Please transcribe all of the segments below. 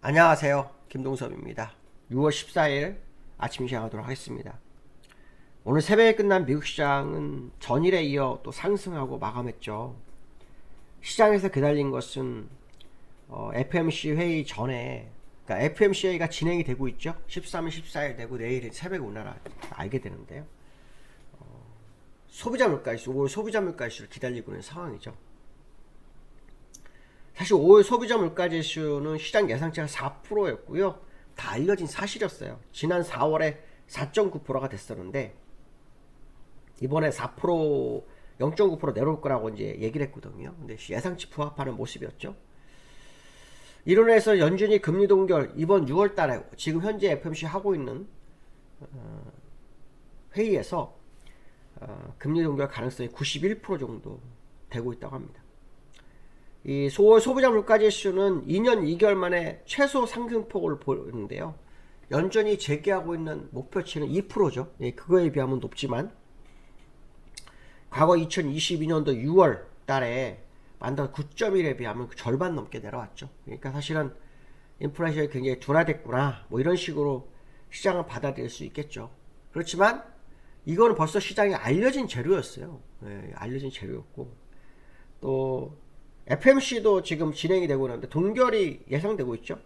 안녕하세요. 김동섭입니다. 6월 14일 아침 시작하도록 하겠습니다. 오늘 새벽에 끝난 미국 시장은 전일에 이어 또 상승하고 마감했죠. 시장에서 기다린 것은 어, FMC 회의 전에 그러니까 FMCA가 진행이 되고 있죠. 13일, 14일 되고 내일 새벽에 오나라 알게 되는데요. 어, 소비자 물가 지수, 5월 소비자 물가 지수를 기다리고 있는 상황이죠. 사실 5월 소비자 물가 지수는 시장 예상치가 4%였고요. 다 알려진 사실이었어요. 지난 4월에 4.9%가 됐었는데 이번에 4% 0.9% 내려올 거라고 이제 얘기를 했거든요. 근데 예상치 부합하는 모습이었죠. 이론에서 연준이 금리 동결 이번 6월 달에 지금 현재 FMC 하고 있는 어, 회의에서 어, 금리 동결 가능성이 91% 정도 되고 있다고 합니다. 이 소월 소비자 물가 지수는 2년 2개월 만에 최소 상승폭을 보이는데요. 연준이 제기하고 있는 목표치는 2%죠. 예, 그거에 비하면 높지만 과거 2022년도 6월 달에 만든 9.1에 비하면 그 절반 넘게 내려왔죠. 그러니까 사실은 인플레이션이 굉장히 둔화됐구나. 뭐 이런 식으로 시장을 받아들일 수 있겠죠. 그렇지만 이거는 벌써 시장에 알려진 재료였어요. 예, 알려진 재료였고 또 FMC도 지금 진행이 되고 있는데 동결이 예상되고 있죠.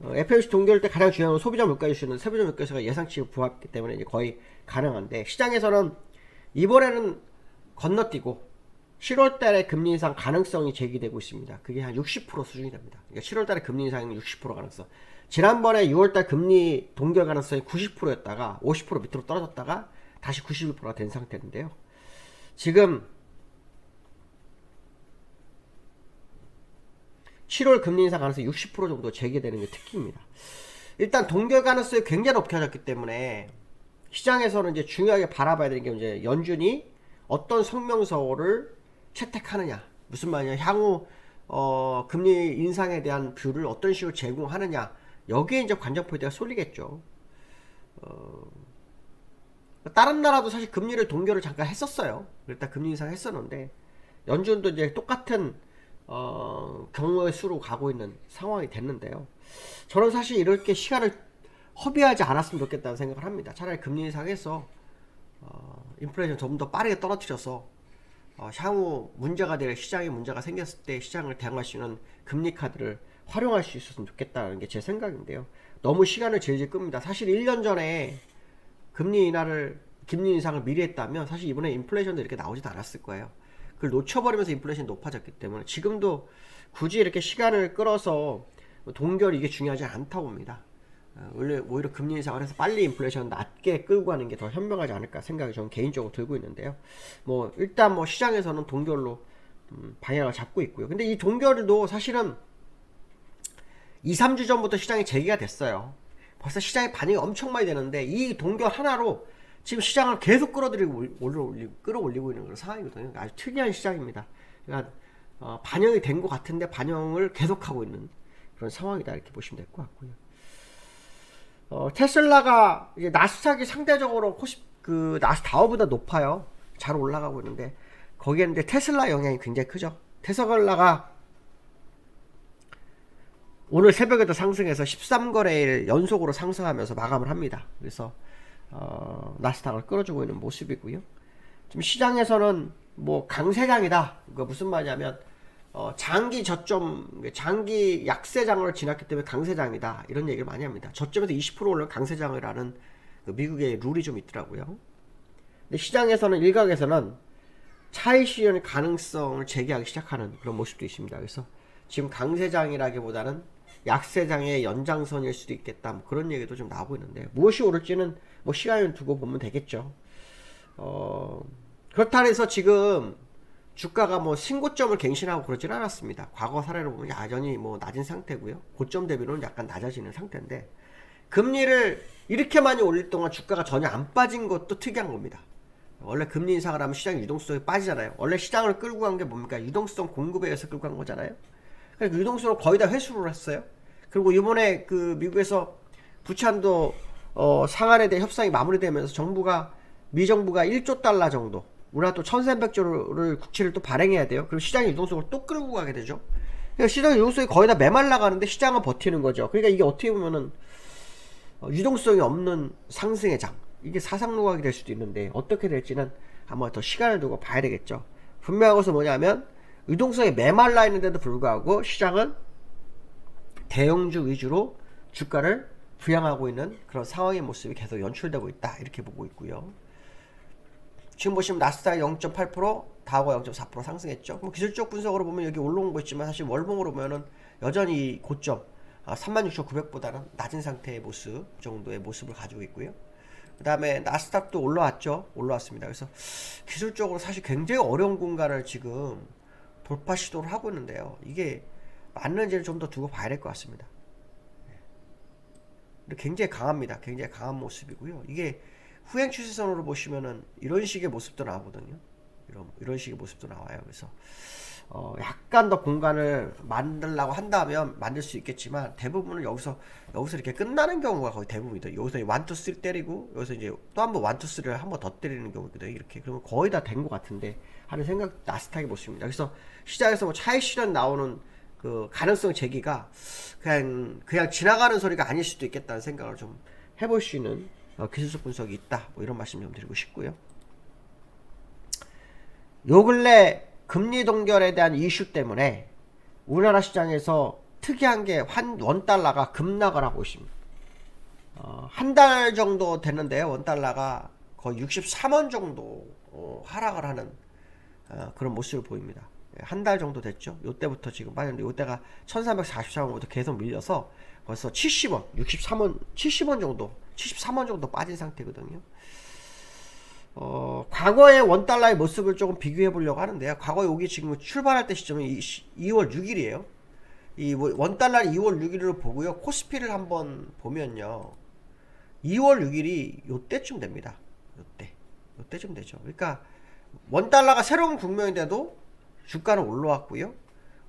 어, FMC 동결 때 가장 중요한 건 소비자 물가 지수는 소비자 물가 지수가 예상치 부합기 때문에 이제 거의 가능한데 시장에서는 이번에는 건너뛰고 7월 달에 금리 인상 가능성이 제기되고 있습니다. 그게 한 60% 수준이 됩니다. 그러니까 7월 달에 금리 인상이 60% 가능성. 지난번에 6월 달 금리 동결 가능성이 90%였다가 50% 밑으로 떨어졌다가 다시 91%가 된 상태인데요. 지금 7월 금리 인상 가능성이 60% 정도 제기되는 게 특기입니다. 일단 동결 가능성이 굉장히 높아졌기 때문에 시장에서는 이제 중요하게 바라봐야 되는 게 이제 연준이 어떤 성명서를 채택하느냐 무슨 말이냐 향후 어, 금리 인상에 대한 뷰를 어떤 식으로 제공하느냐 여기에 이제 관전 포인트가 쏠리겠죠. 어, 다른 나라도 사실 금리를 동결을 잠깐 했었어요. 일단 금리 인상 했었는데 연준도 이제 똑같은 어, 경우의 수로 가고 있는 상황이 됐는데요. 저는 사실 이렇게 시간을 허비하지 않았으면 좋겠다는 생각을 합니다. 차라리 금리 인상해서 어, 인플레이션 좀더 빠르게 떨어뜨려서 어, 향후 문제가 될 시장에 문제가 생겼을 때 시장을 대응할 수 있는 금리 카드를 활용할 수 있었으면 좋겠다는 게 제 생각인데요. 너무 시간을 질질 끕니다. 사실 1년 전에 금리 인하를 금리 인상을 미리 했다면 사실 이번에 인플레이션도 이렇게 나오지도 않았을 거예요. 그걸 놓쳐버리면서 인플레이션이 높아졌기 때문에 지금도 굳이 이렇게 시간을 끌어서 동결 이게 중요하지 않다고 봅니다. 어, 원래 오히려 금리 인상을 해서 빨리 인플레이션 낮게 끌고 가는 게 더 현명하지 않을까 생각이 저는 개인적으로 들고 있는데요. 뭐 일단 뭐 시장에서는 동결로 음, 방향을 잡고 있고요. 근데 이 동결도 사실은 2, 3주 전부터 시장이 재개가 됐어요. 벌써 시장에 반응이 엄청 많이 되는데 이 동결 하나로 지금 시장을 계속 끌어들이고 올리고 끌어올리고 있는 그런 상황이거든요. 아주 특이한 시장입니다. 그러니까 어, 반영이 된 것 같은데 반영을 계속하고 있는 그런 상황이다 이렇게 보시면 될 것 같고요. 어, 테슬라가 이제 나스닥이 상대적으로 코시 그 나스다우보다 높아요. 잘 올라가고 있는데 거기에 이제 테슬라 영향이 굉장히 크죠. 테슬라가 오늘 새벽에도 상승해서 13거래일 연속으로 상승하면서 마감을 합니다. 그래서 어, 나스닥을 끌어주고 있는 모습이고요. 지금 시장에서는 뭐 강세장이다. 그 무슨 말이냐면 어, 장기 저점, 장기 약세장을 지났기 때문에 강세장이다. 이런 얘기를 많이 합니다. 저점에서 20% 올라 강세장이라는 그 미국의 룰이 좀 있더라고요. 근데 시장에서는 일각에서는 차익 실현 가능성을 제기하기 시작하는 그런 모습도 있습니다. 그래서 지금 강세장이라기보다는 약세장의 연장선일 수도 있겠다. 뭐 그런 얘기도 좀 나오고 있는데 무엇이 오를지는 뭐 시간을 두고 보면 되겠죠. 어, 그렇다 해서 지금 주가가 뭐 신고점을 갱신하고 그러진 않았습니다. 과거 사례를 보면 여전히 뭐 낮은 상태고요. 고점 대비로는 약간 낮아지는 상태인데 금리를 이렇게 많이 올릴 동안 주가가 전혀 안 빠진 것도 특이한 겁니다. 원래 금리 인상을 하면 시장 유동성이 빠지잖아요. 원래 시장을 끌고 간 게 뭡니까? 유동성 공급에 의해서 끌고 간 거잖아요. 그러니까 유동성을 거의 다 회수를 했어요. 그리고 이번에 그 미국에서 부채한도 어, 상한에 대한 협상이 마무리되면서 정부가 미 정부가 1조 달러 정도 우리가 또 1300조를 국채를 또 발행해야 돼요. 그럼 시장의 유동성을 또 끌고 가게 되죠. 그러니까 시장 요소에 거의 다 메말라 가는데 시장은 버티는 거죠. 그러니까 이게 어떻게 보면은 어, 유동성이 없는 상승의 장. 이게 사상노각이 될 수도 있는데 어떻게 될지는 한번 더 시간을 두고 봐야 되겠죠. 것은 뭐냐면 유동성이 메말라 있는데도 불구하고 시장은 대형주 위주로 주가를 부양하고 있는 그런 상황의 모습이 계속 연출되고 있다 이렇게 보고 있고요. 지금 보시면 나스닥 0.8%, 다우가 0.4% 상승했죠. 뭐 기술적 분석으로 보면 여기 올라온 거 있지만 사실 월봉으로 보면은 여전히 고점 아, 36,900보다는 낮은 상태의 모습 정도의 모습을 가지고 있고요. 그 다음에 나스닥도 올라왔죠. 올라왔습니다. 그래서 기술적으로 사실 굉장히 어려운 공간을 지금 돌파 시도를 하고 있는데요. 이게 맞는지를 좀더 두고 봐야 될 것 같습니다. 근데 굉장히 강합니다. 굉장히 강한 모습이고요. 이게 후행 추세선으로 보시면은 이런 식의 모습도 나오거든요. 이런 이런 식의 모습도 나와요. 그래서 어 약간 더 공간을 만들라고 한다면 만들 수 있겠지만 대부분은 여기서 여기서 이렇게 끝나는 경우가 거의 대부분이다. 여기서 원투 쓰리 때리고 여기서 이제 또 한번 원투 쓰리를 한 번 더 때리는 경우거든요. 이렇게 그러면 거의 다 된 것 같은데 하는 생각 나스닥이 모습입니다. 그래서 시장에서 뭐 차익 실현 나오는 그 가능성 제기가 그냥 그냥 지나가는 소리가 아닐 수도 있겠다는 생각을 좀 해볼 수 있는 어, 기술적 분석이 있다. 뭐 이런 말씀 좀 드리고 싶고요. 요 근래 금리 동결에 대한 이슈 때문에 우리나라 시장에서 특이한 게원 달러가 급락을 하고 있습니다. 어, 한 달 정도 됐는데요. 원 달러가 거의 63원 정도 어, 하락을 하는 어, 그런 모습을 보입니다. 한 달 정도 됐죠. 요때부터 지금 빠졌는데 요때가 1343원부터 계속 밀려서 벌써 70원, 63원, 70원 정도, 73원 정도 빠진 상태거든요. 어, 과거의 원달러의 모습을 조금 비교해 보려고 하는데요. 과거 여기 지금 출발할 때 시점이 2월 6일이에요. 이 원달러는 2월 6일을 보고요. 코스피를 한번 보면요. 2월 6일이 요때쯤 됩니다. 요때. 요때쯤 되죠. 그러니까 원달러가 새로운 국면인데도 주가는 올라왔고요.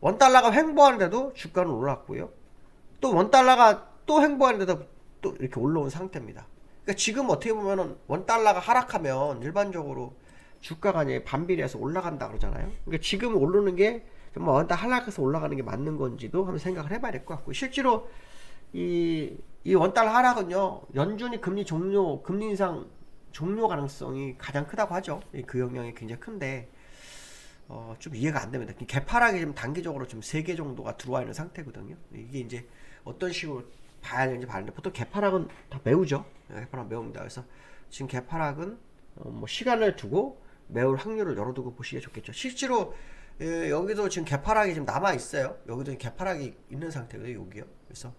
원달러가 횡보하는데도 주가는 올라왔고요. 또 원달러가 또 횡보하는데도 또 이렇게 올라온 상태입니다. 그러니까 지금 어떻게 보면은 원 달러가 하락하면 일반적으로 주가가 이제 반비례해서 올라간다 그러잖아요. 그러니까 지금 오르는 게 정말 원달 하락해서 올라가는 게 맞는 건지도 한번 생각을 해봐야 될 것 같고 실제로 이, 이 원달러 하락은요 연준이 금리 종료 금리 인상 종료 가능성이 가장 크다고 하죠. 그 영향이 굉장히 큰데 어, 좀 이해가 안 됩니다. 개파락이 좀 단기적으로 좀 세 개 정도가 들어와 있는 상태거든요. 이게 이제 어떤 식으로 봐야 되는지 봐는데 보통 개파락은 다 매우죠. 네, 개파락 매웁니다. 그래서 지금 개파락은 어, 뭐 시간을 두고 매울 확률을 열어두고 보시기 좋겠죠. 실제로 예, 여기도 지금 개파락이 지금 남아 있어요. 여기도 개파락이 있는 상태거든요. 여기요. 그래서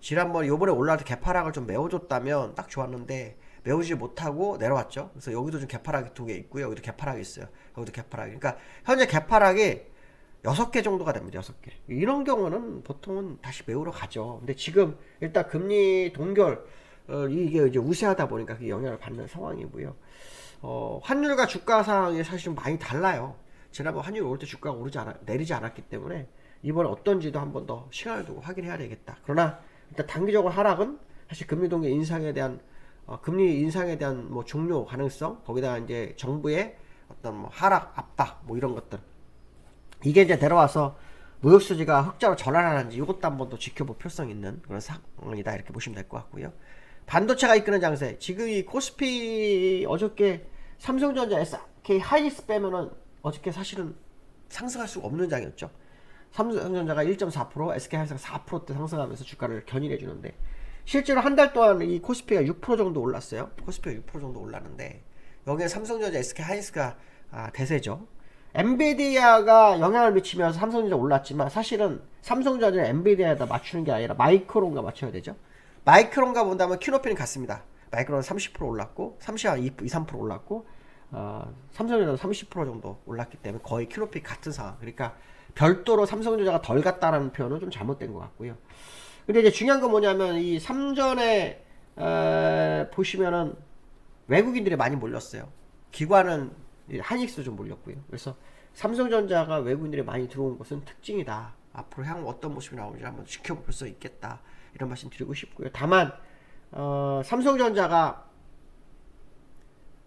지난번 요번에 올라갈 때 개파락을 좀 메워줬다면 딱 좋았는데 메우지 못하고 내려왔죠. 그래서 여기도 좀 개파락이 두 개 있고요. 여기도 개파락이 있어요. 여기도 개파락이. 그러니까 현재 개파락이 여섯 개 정도가 됩니다. 여섯 개. 이런 경우는 보통은 다시 메우러 가죠. 근데 지금 일단 금리 동결 어, 이게 이제 우세하다 보니까 그 영향을 받는 상황이고요. 어, 환율과 주가 상황이 사실 좀 많이 달라요. 지난번 환율 올 때 주가가 오르지 않아, 내리지 않았기 때문에 이번에 어떤지도 한 번 더 시간을 두고 확인해야 되겠다. 그러나 일단 단기적으로 하락은 사실 금리 동결 인상에 대한 어, 금리 인상에 대한 뭐 종료 가능성 거기다가 이제 정부의 어떤 뭐 하락 압박 뭐 이런 것들 이게 이제 내려와서 무역 수지가 흑자로 전환하는지 이것도 한번 더 지켜볼 필요성 있는 그런 상황이다 이렇게 보시면 될 것 같고요. 반도체가 이끄는 장세. 지금 이 코스피 어저께 삼성전자 SK 하이닉스 빼면은 어저께 사실은 상승할 수 없는 장이었죠. 삼성전자가 1.4%, SK 하이닉스가 4%대 상승하면서 주가를 견인해 주는데 실제로 한 달 동안 이 코스피가 6% 정도 올랐어요. 코스피가 6% 정도 올랐는데 여기에 삼성전자, SK 하이닉스가 아, 대세죠. 엔비디아가 영향을 미치면서 삼성전자 올랐지만 사실은 삼성전자는 엔비디아에다 맞추는 게 아니라 마이크론과 맞춰야 되죠. 마이크론과 본다면 키노피는 같습니다. 마이크론은 30% 올랐고 30한 2, 3% 올랐고 어, 삼성전자는 30% 정도 올랐기 때문에 거의 키노피 같은 상황. 그러니까 별도로 삼성전자가 덜 갔다라는 표현은 좀 잘못된 것 같고요. 근데 이제 중요한 건 뭐냐면 이 삼전에 에, 보시면은 외국인들이 많이 몰렸어요. 기관은 한익스 좀 몰렸고요. 그래서 삼성전자가 외국인들이 많이 들어온 것은 특징이다. 앞으로 향후 어떤 모습이 나오는지 한번 지켜볼 수 있겠다. 이런 말씀 드리고 싶고요. 다만 어, 삼성전자가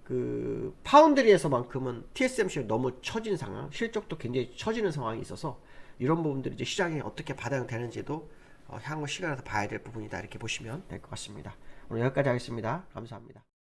그 파운드리에서만큼은 TSMC가 너무 처진 상황, 실적도 굉장히 처지는 상황이 있어서 이런 부분들이 이제 시장에 어떻게 반영되는지도 어, 향후 시간에서 봐야 될 부분이다 이렇게 보시면 될 것 같습니다. 오늘 여기까지 하겠습니다. 감사합니다.